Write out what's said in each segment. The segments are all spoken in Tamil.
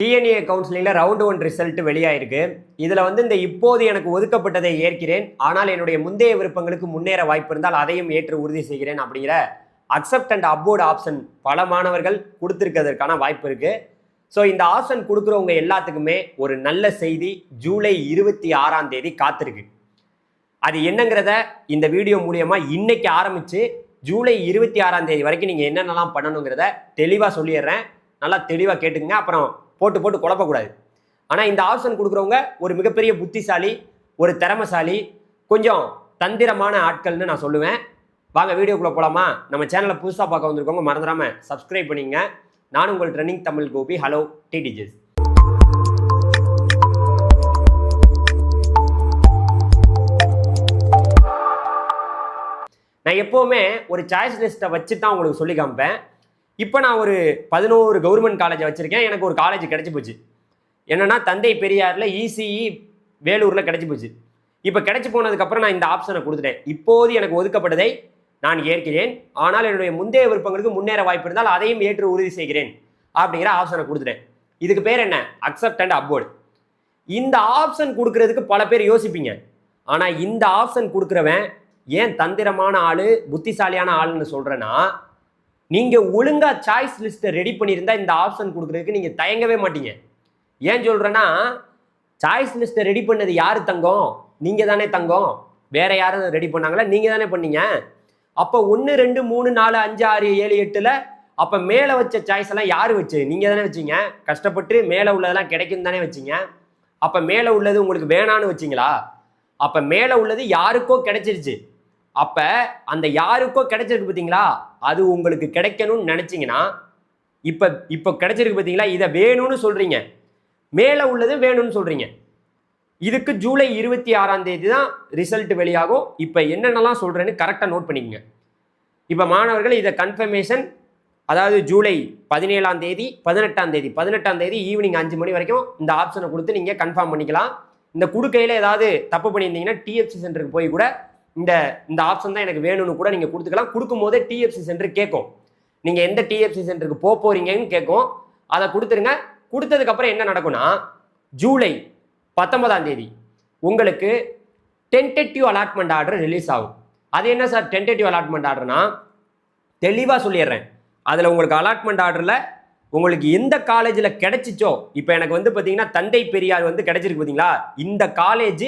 டிஎன்ஏ கவுன்சிலிங்கில் ரவுண்ட் ஒன் ரிசல்ட் வெளியாயிருக்கு. இதில் வந்து இந்த இப்போது எனக்கு ஒதுக்கப்பட்டதை ஏற்கிறேன். ஆனால் என்னுடைய முந்தைய விருப்பங்களுக்கு முன்னேற வாய்ப்பு இருந்தால் அதையும் ஏற்று உறுதி செய்கிறேன் அப்படிங்கிற அக்செப்ட் அண்ட் அப்வோர்ட் ஆப்ஷன் பல மாணவர்கள் கொடுத்துருக்கிறதுக்கான வாய்ப்பு இருக்குது ஸோ இந்த ஆப்ஷன் கொடுக்குறவங்க எல்லாத்துக்குமே ஒரு நல்ல செய்தி ஜூலை இருபத்தி ஆறாம் தேதி காத்திருக்கு. அது என்னங்கிறத இந்த வீடியோ மூலியமாக இன்னைக்கு ஆரம்பித்து ஜூலை இருபத்தி ஆறாம் தேதி வரைக்கும் நீங்கள் என்னென்னலாம் பண்ணணுங்கிறத தெளிவாக சொல்லிடுறேன். நல்லா தெளிவாக கேட்டுக்கங்க. அப்புறம் போட்டு போட்டு குழப்பக்கூடாது. ஆனால் இந்த ஆப்ஷன் கொடுக்குறவங்க ஒரு மிகப்பெரிய புத்திசாலி ஒரு திறமசாலி கொஞ்சம் தந்திரமான ஆட்கள்னு நான் சொல்லுவேன். வாங்க வீடியோக்குள்ளே போகலாமா நம்ம சேனலை புதுசாக பார்க்க வந்திருக்கவங்க மறந்துடாமல் சப்ஸ்கிரைப் பண்ணிங்க. நான் உங்கள் ட்ரெண்டிங் தமிழ் கோபி ஹலோ டிடிஜிஸ் நான் எப்போவுமே ஒரு சாய்ஸ் லிஸ்ட்டை வச்சு தான் உங்களுக்கு சொல்லி காமிப்பேன். இப்போ நான் ஒரு பதினோரு கவர்மெண்ட் காலேஜை வச்சுருக்கேன். எனக்கு ஒரு காலேஜ் கிடச்சி போச்சு. என்னன்னா தந்தை பெரியாரில் இசிஇ வேலூரில் கிடச்சி போச்சு. இப்போ கிடச்சி போனதுக்கப்புறம் நான் இந்த ஆப்ஷனை கொடுத்துட்டேன். இப்போது எனக்கு ஒதுக்கப்பட்டதை நான் ஏற்கிறேன். ஆனால் என்னுடைய முந்தைய விருப்பங்களுக்கு முன்னேற வாய்ப்பு இருந்தால் அதையும் ஏற்று உறுதி செய்கிறேன் அப்படிங்கிற ஆப்ஷனை கொடுத்துட்டேன். இதுக்கு பேர் என்ன? அக்செப்ட் அண்ட் அப்வோர்டு இந்த ஆப்ஷன் கொடுக்கறதுக்கு பல பேர் யோசிப்பீங்க. ஆனால் இந்த ஆப்ஷன் கொடுக்குறவன் ஏன் தந்திரமான ஆள் புத்திசாலியான ஆளுன்னு சொல்கிறேன்னா நீங்க ஒழுங்கா சாய்ஸ் லிஸ்ட்டை ரெடி பண்ணியிருந்தா இந்த ஆப்ஷன் கொடுக்கறதுக்கு நீங்க தயங்கவே மாட்டீங்க. ஏன் சொல்றேன்னா சாய்ஸ் லிஸ்ட்டை ரெடி பண்ணது யாரு தங்கம்? நீங்க தானே தங்கம். வேற யாரும் ரெடி பண்ணாங்களா? நீங்க தானே பண்ணீங்க. அப்போ ஒன்று ரெண்டு மூணு நாலு அஞ்சு ஆறு ஏழு எட்டுல அப்போ மேலே வச்ச சாய்ஸ் எல்லாம் யார் வச்சு? நீங்க தானே வச்சீங்க. கஷ்டப்பட்டு மேலே உள்ளதெல்லாம் கிடைக்கும் தானே வச்சீங்க. அப்போ மேலே உள்ளது உங்களுக்கு வேணான்னு வச்சீங்களா? அப்போ மேலே உள்ளது யாருக்கோ கிடைச்சிருச்சு. அப்போ அந்த யாருக்கோ கிடைச்சிருக்கு பார்த்தீங்களா அது உங்களுக்கு கிடைக்கணும்னு நினச்சிங்கன்னா இப்போ இப்போ கிடைச்சிருக்கு பார்த்தீங்களா இதை வேணும்னு சொல்கிறீங்க மேலே உள்ளது வேணும்னு சொல்கிறீங்க இதுக்கு ஜூலை இருபத்தி ஆறாம் தேதி தான் ரிசல்ட் வெளியாகும். இப்போ என்னென்னலாம் சொல்கிறேன்னு கரெக்டாக நோட் பண்ணிக்கோங்க. இப்போ மாணவர்கள் இதை கன்ஃபர்மேஷன் அதாவது ஜூலை பதினேழாம் தேதி பதினெட்டாம் தேதி பதினெட்டாம் தேதி ஈவினிங் அஞ்சு மணி வரைக்கும் இந்த ஆப்ஷனை கொடுத்து நீங்கள் கன்ஃபார்ம் பண்ணிக்கலாம். இந்த குடுக்கையில் ஏதாவது தப்பு பண்ணியிருந்தீங்கன்னா டிஎஃப்சி சென்டருக்கு போய் கூட இந்த இந்த ஆப்ஷன் தான் எனக்கு வேணும்னு கூட நீங்கள் கொடுத்துக்கலாம். கொடுக்கும் போதே டிஎஃப்சி சென்டர் கேட்கும் நீங்கள் எந்த டிஎஃப்சி சென்டருக்கு போக போறீங்கன்னு கேட்கும் அதை கொடுத்துருங்க. கொடுத்ததுக்கப்புறம் என்ன நடக்கும்னா ஜூலை பத்தொன்பதாம் தேதி உங்களுக்கு டென்டேட்டிவ் அலாட்மெண்ட் ஆர்டர் ரிலீஸ் ஆகும். அது என்ன சார் டென்டேட்டிவ் அலாட்மெண்ட் ஆர்டர்னா தெளிவாக சொல்லிடுறேன். அதில் உங்களுக்கு அலாட்மெண்ட் ஆர்டரில் உங்களுக்கு எந்த காலேஜில் கிடைச்சிச்சோ இப்போ எனக்கு வந்து பார்த்தீங்கன்னா தந்தை பெரியார் வந்து கிடைச்சிருக்கு பார்த்தீங்களா இந்த காலேஜ்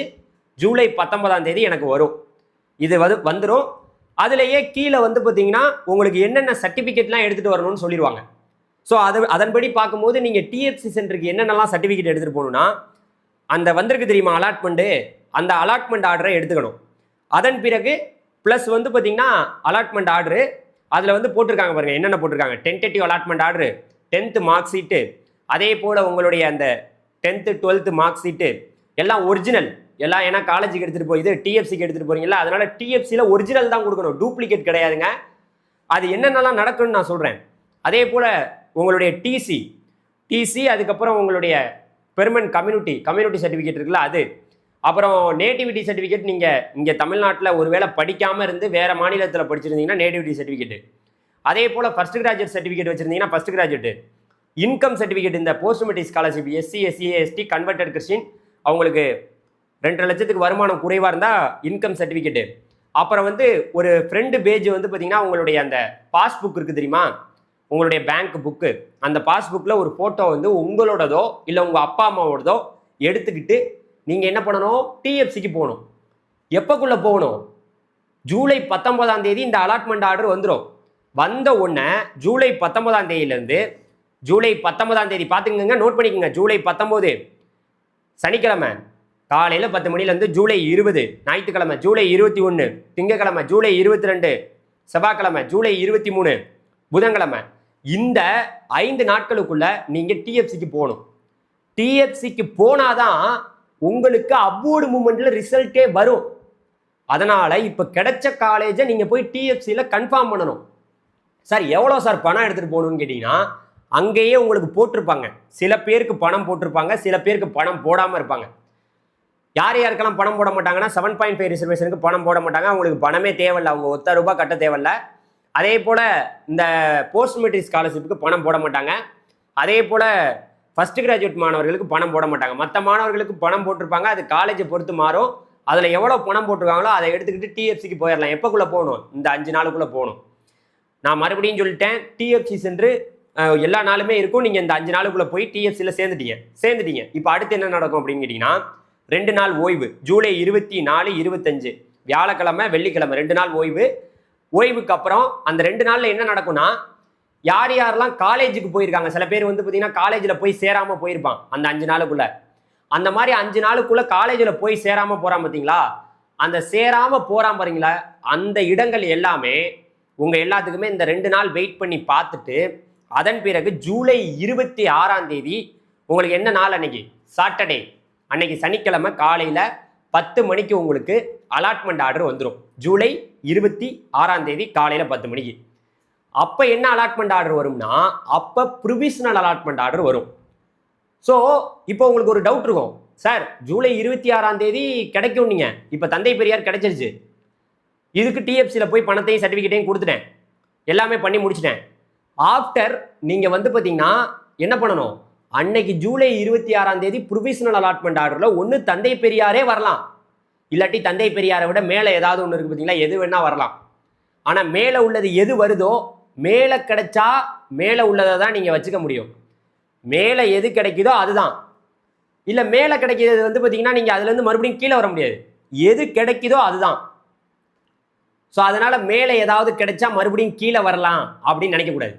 ஜூலை பத்தொன்பதாம் தேதி எனக்கு வரும். இது வந்து வந்துடும் அதுலேயே கீழே வந்து பார்த்தீங்கன்னா உங்களுக்கு என்னென்ன சர்டிஃபிகேட்லாம் எடுத்துகிட்டு வரணும்னு சொல்லிடுவாங்க ஸோ அது அதன்படி பார்க்கும்போது நீங்கள் டிஎஃப்சி சென்டருக்கு என்னென்னலாம் சர்டிஃபிகேட் எடுத்துகிட்டு போகணும்னா அந்த வந்திருக்கு தெரியுமா அலாட்மெண்ட்டு அந்த அலாட்மெண்ட் ஆர்டரை எடுத்துக்கணும். அதன் பிறகு ப்ளஸ் வந்து பார்த்தீங்கன்னா அலாட்மெண்ட் ஆர்டரு அதில் வந்து போட்டிருக்காங்க பாருங்கள் என்னென்ன போட்டிருக்காங்க? Tentative allotment order tenth mark sheet அதே போல் உங்களுடைய அந்த டென்த்து டுவெல்த்து மார்க் ஷீட்டு எல்லாம் ஒரிஜினல் எல்லாம் ஏன்னா காலேஜுக்கு எடுத்துகிட்டு போய் இது டிஎஃப்சிக்கு எடுத்துகிட்டு போறீங்களா அதனால டிஎஃப்சியில் ஒரிஜினல் தான் கொடுக்கணும். டூப்ளிகேட் கிடையாதுங்க. அது என்னென்னலாம் நடக்கும்னு நான் சொல்கிறேன் அதே போல் உங்களுடைய டிசி டிசி அதுக்கப்புறம் உங்களுடைய பெர்மனன்ட் கம்யூனிட்டி கம்யூனிட்டி சர்டிஃபிகேட் இருக்குல்ல அது. அப்புறம் நேட்டிவிட்டி சர்டிஃபிகேட் நீங்கள் இங்கே தமிழ்நாட்டில் ஒருவேளை படிக்காமல் இருந்து வேறு மாநிலத்தில் படிச்சிருந்தீங்கன்னா நேட்டிவிட்டி சர்டிஃபிகேட்டு அதே போல் ஃபர்ஸ்ட் கிராஜுவேட் சர்டிஃபிகேட் வச்சுருந்தீங்கன்னா ஃபர்ஸ்ட் கிராஜுவேட்டு இன்கம் சர்டிஃபிகேட் இந்த post matric scholarship SC SC ST converted Christian அவங்களுக்கு ரெண்டரை லட்சத்துக்கு வருமானம் குறைவாக இருந்தால் இன்கம் சர்டிஃபிகேட்டு அப்புறம் வந்து ஒரு ஃப்ரெண்டு பேஜ் வந்து பார்த்தீங்கன்னா உங்களுடைய அந்த பாஸ்புக் இருக்குது தெரியுமா? உங்களுடைய பேங்க் புக்கு அந்த பாஸ்புக்கில் ஒரு ஃபோட்டோ வந்து உங்களோடதோ இல்லை உங்கள் அப்பா அம்மாவோடதோ எடுத்துக்கிட்டு நீங்கள் என்ன பண்ணணும்? டிஎஃப்சிக்கு போகணும். எப்போக்குள்ளே போகணும்? ஜூலை பத்தொன்பதாம் தேதி இந்த அலாட்மெண்ட் ஆர்டர் வந்துடும் வந்த உடனே ஜூலை பத்தொன்பதாம் தேதியிலேருந்து ஜூலை பத்தொன்பதாம் தேதி பார்த்துக்கங்க நோட் பண்ணிக்கோங்க. ஜூலை பத்தொம்போது சனிக்கிழமை காலையில் பத்து மணிலேருந்து ஜூலை இருபது ஞாயிற்றுக்கிழமை ஜூலை இருபத்தி ஒன்று திங்கக்கிழமை ஜூலை இருபத்தி ரெண்டு செவ்வாய்க்கிழமை ஜூலை இருபத்தி மூணு புதன்கிழமை. இந்த ஐந்து நாட்களுக்குள்ள நீங்கள் டிஎஃப்சிக்கு போகணும். டிஎஃப்சிக்கு போனாதான் உங்களுக்கு அப்வோர்டு மூமெண்ட்டில் ரிசல்ட்டே வரும். அதனால் இப்போ கிடைச்ச காலேஜை நீங்கள் போய் டிஎஃப்சியில் கன்ஃபார்ம் பண்ணணும். சார் எவ்வளோ சார் பணம் எடுத்துகிட்டு போகணும்னு கேட்டிங்கன்னா அங்கேயே உங்களுக்கு போட்டிருப்பாங்க. சில பேருக்கு பணம் போட்டிருப்பாங்க சில பேருக்கு பணம் போடாமல் இருப்பாங்க. யார் யாருக்கெல்லாம் பணம் போட மாட்டாங்கன்னா செவன் பாயிண்ட் ஃபைவ் ரிசர்வேஷனுக்கு பணம் போட மாட்டாங்க. அவங்களுக்கு பணமே தேவையில்ல. அவங்க ஒத்த ரூபாய் கட்ட தேவையில்ல. அதே போல் இந்த போஸ்ட் மெட்ரிக் ஸ்காலர்ஷிப்புக்கு பணம் போட மாட்டாங்க. அதே போல் ஃபஸ்ட் கிராஜுவேட் மாணவர்களுக்கு பணம் போட மாட்டாங்க. மற்ற மாணவர்களுக்கு பணம் போட்டிருப்பாங்க. அது காலேஜை பொறுத்து மாறும். அதில் எவ்வளோ பணம் போட்டிருக்காங்களோ அதை எடுத்துக்கிட்டு டிஎஃப்சிக்கு போயிடலாம் எப்போக்குள்ளே போகணும்? இந்த அஞ்சு நாளுக்குள்ளே போகணும். நான் மறுபடியும் சொல்லிட்டேன் டிஎஃப்சி சென்று எல்லா நாளுமே இருக்கும். நீங்கள் இந்த அஞ்சு நாளுக்குள்ளே போய் டிஎஃப்சியில் சேர்ந்துட்டீங்க. சேர்ந்துட்டீங்க. இப்போ அடுத்து என்ன நடக்கும் அப்படின்னு கேட்டிங்கன்னா ரெண்டு நாள் ஓய்வு. ஜூலை இருபத்தி நாலு இருபத்தஞ்சு. வியாழக்கிழமை வெள்ளிக்கிழமை ரெண்டு நாள் ஓய்வு. ஓய்வுக்கு அப்புறம் அந்த ரெண்டு நாளில் என்ன நடக்கும்னா யார் யாரெல்லாம் காலேஜுக்கு போயிருக்காங்க சில பேர் வந்து பார்த்தீங்கன்னா காலேஜில் போய் சேராமல் போயிருப்பான் அந்த அஞ்சு நாளுக்குள்ள. அந்த மாதிரி அஞ்சு நாளுக்குள்ள காலேஜில் போய் சேராமல் போகிறான் பார்த்தீங்களா அந்த சேராமல் போகிறான் பாருங்களா அந்த இடங்கள் எல்லாமே உங்கள் எல்லாத்துக்குமே இந்த ரெண்டு நாள் வெயிட் பண்ணி பார்த்துட்டு அதன் பிறகு ஜூலை இருபத்தி ஆறாம் தேதி உங்களுக்கு என்ன நாள் அன்னைக்கு? சாட்டர்டே அன்னைக்கு சனிக்கிழமை காலையில் பத்து மணிக்கு உங்களுக்கு அலாட்மெண்ட் ஆர்டர் வந்துடும் ஜூலை இருபத்தி ஆறாம் தேதி காலையில் பத்து மணிக்கு. அப்போ என்ன அலாட்மெண்ட் ஆர்டர் வரும்னா அப்போ ப்ரிவிஷனல் அலாட்மெண்ட் ஆர்டர் வரும். ஸோ இப்போ உங்களுக்கு ஒரு டவுட் இருக்கும். சார் ஜூலை இருபத்தி ஆறாம் தேதி கிடைக்கும் நீங்கள் இப்போ தந்தை பெரியார் கிடைச்சிருச்சு. இதுக்கு டிஎஃப்சியில் போய் பணத்தையும் சர்டிஃபிகேட்டையும் கொடுத்துட்டேன். எல்லாமே பண்ணி முடிச்சிட்டேன். ஆஃப்டர் நீங்கள் வந்து பார்த்தீங்கன்னா என்ன பண்ணணும்? அன்னைக்கு ஜூலை இருபத்தி ஆறாம் தேதி ப்ரொவிஷனல் அலாட்மெண்ட் ஆர்டரில் ஒன்று தந்தை பெரியாரே வரலாம். இல்லாட்டி தந்தை பெரியாரை விட மேலே ஏதாவது ஒன்று இருக்குது பார்த்தீங்களா எது வேணா வரலாம். ஆனால் மேலே உள்ளது எது வருதோ மேலே கிடைச்சா மேலே உள்ளதை தான் நீங்கள் வச்சுக்க முடியும். மேலே எது கிடைக்குதோ அதுதான். இல்லை மேலே கிடைக்கிறது வந்து பார்த்தீங்கன்னா நீங்கள் அதுலேருந்து மறுபடியும் கீழே வர முடியாது. எது கிடைக்குதோ அதுதான். ஸோ அதனால் மேலே ஏதாவது கிடைச்சா மறுபடியும் கீழே வரலாம் அப்படின்னு நினைக்கக்கூடாது.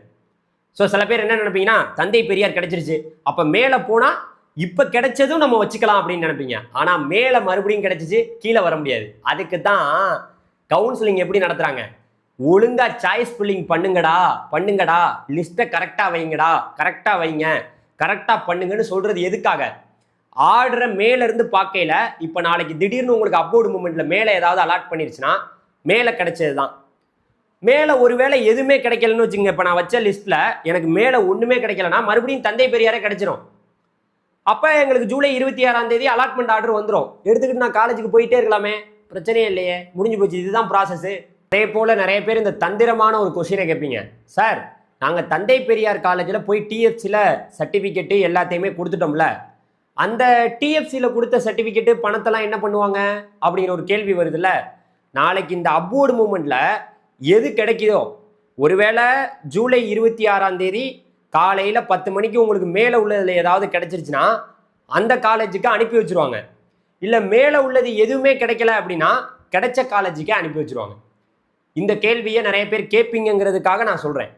ஸோ சில பேர் என்ன நினைப்பீங்கன்னா தந்தை பெரியார் கிடைச்சிருச்சு. அப்போ மேலே போனால் இப்போ கிடைச்சதும் நம்ம வச்சுக்கலாம் அப்படின்னு நினைப்பீங்க. ஆனால் மேலே மறுபடியும் கிடைச்சிச்சு கீழே வர முடியாது. அதுக்கு தான் கவுன்சிலிங் எப்படி நடத்துகிறாங்க ஒழுங்கா சாய்ஸ் ஃபில்லிங் பண்ணுங்கடா பண்ணுங்கடா. லிஸ்ட்டை கரெக்டாக வைங்கடா கரெக்டாக வைங்க கரெக்டாக பண்ணுங்கன்னு சொல்கிறது எதுக்காக? ஆடுற மேலேருந்து பார்க்கையில் இப்போ நாளைக்கு திடீர்னு உங்களுக்கு அப்போர்டு மூமெண்ட்டில் மேலே ஏதாவது அலாட் பண்ணிருச்சுன்னா மேலே கிடைச்சது தான் மேலே ஒருவேளை எதுவுமே கிடைக்கலன்னு வச்சுங்க இப்போ நான் வச்ச லிஸ்ட்டில் எனக்கு மேலே ஒன்றுமே கிடைக்கலன்னா மறுபடியும் தந்தை பெரியாரே கிடைச்சிரும். அப்போ எங்களுக்கு ஜூலை இருபத்தி ஆறாம் தேதி அலாட்மெண்ட் ஆர்டர் வந்துடும் எடுத்துக்கிட்டு நான் காலேஜுக்கு போயிட்டே இருக்கலாமே. பிரச்சனையே இல்லையே. முடிஞ்சு போச்சு. இதுதான் ப்ராசஸ்ஸு அதே போல் நிறைய பேர் இந்த தந்திரமான ஒரு கொஷினை கேட்பீங்க. சார் நாங்கள் தந்தை பெரியார் காலேஜில் போய் டிஎஃப்சியில் சர்டிஃபிகேட்டு எல்லாத்தையுமே கொடுத்துட்டோம்ல. அந்த டிஎஃப்சியில் கொடுத்த சர்டிஃபிகேட்டு பணத்தெல்லாம் என்ன பண்ணுவாங்க? அப்படிங்கிற ஒரு கேள்வி வருதுல்ல. நாளைக்கு இந்த அப்வோர்டு மூமெண்ட்டில் எது கிடைக்குதோ ஒருவேளை ஜூலை இருபத்தி ஆறாம் தேதி காலையில் பத்து மணிக்கு உங்களுக்கு மேலே உள்ளதில் ஏதாவது கிடைச்சிருச்சுன்னா அந்த காலேஜுக்கு அனுப்பி வச்சிருவாங்க. இல்லை மேலே உள்ளது எதுவுமே கிடைக்கல அப்படின்னா கிடைச்ச காலேஜுக்கே அனுப்பி வச்சிருவாங்க. இந்த கேள்வியை நிறைய பேர் கேட்பீங்கங்கிறதுக்காக நான் சொல்கிறேன்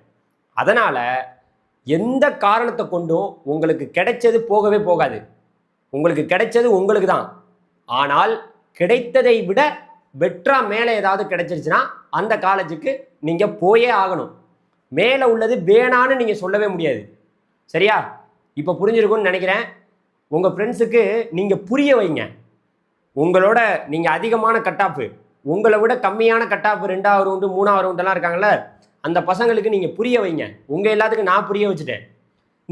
அதனால் எந்த காரணத்தை கொண்டும் உங்களுக்கு கிடைச்சது போகவே போகாது. உங்களுக்கு கிடைச்சது உங்களுக்கு தான். ஆனால் கிடைத்ததை விட பெட்ரா மேலே ஏதாவது கிடைச்சிருச்சுன்னா அந்த காலேஜுக்கு நீங்கள் போயே ஆகணும். மேலே உள்ளது வேணான்னு நீங்கள் சொல்லவே முடியாது. சரியா? இப்போ புரிஞ்சிருக்கும்னு நினைக்கிறேன். உங்கள் ஃப்ரெண்ட்ஸுக்கு நீங்கள் புரிய வைங்க. உங்களோட நீங்கள் அதிகமான கட்டாப்பு உங்களை விட கம்மியான கட்டாப்பு ரெண்டாவது ரவுண்டு மூணாவது ரவுண்டெல்லாம் இருக்காங்கல்ல அந்த பசங்களுக்கு நீங்கள் புரிய வைங்க. உங்கள் எல்லாத்துக்கும் நான் புரிய வச்சுட்டேன்.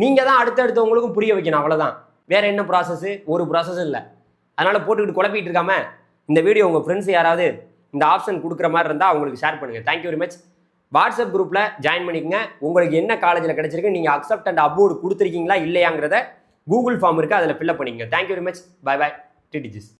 நீங்கள் தான் அடுத்தடுத்தவங்களுக்கும் புரிய வைக்கணும் அவ்வளோதான் வேறு என்ன ப்ராசஸ்ஸு ஒரு ப்ராசஸும் இல்லை. அதனால் போட்டுக்கிட்டு குழப்பிட்டு இருக்காம இந்த வீடியோ உங்கள் ஃப்ரெண்ட்ஸ் யாராவது இந்த ஆப்ஷன் கொடுக்குற மாதிரி இருந்தால் அவங்களுக்கு ஷேர் பண்ணுங்கள் thank you very much WhatsApp குரூப்பில் ஜாயின் பண்ணிக்கங்க. உங்களுக்கு என்ன காலேஜில் கிடச்சிருக்கு நீங்கள் அக்செப்ட் அண்ட் அப்லோடு கொடுத்துருக்கீங்களா இல்லையாங்கிறத கூகுள் ஃபார்ம் இருக்குது அதில் ஃபில்அப் பண்ணிக்கங்க. Thank you very much bye bye டிடிஜிஸ்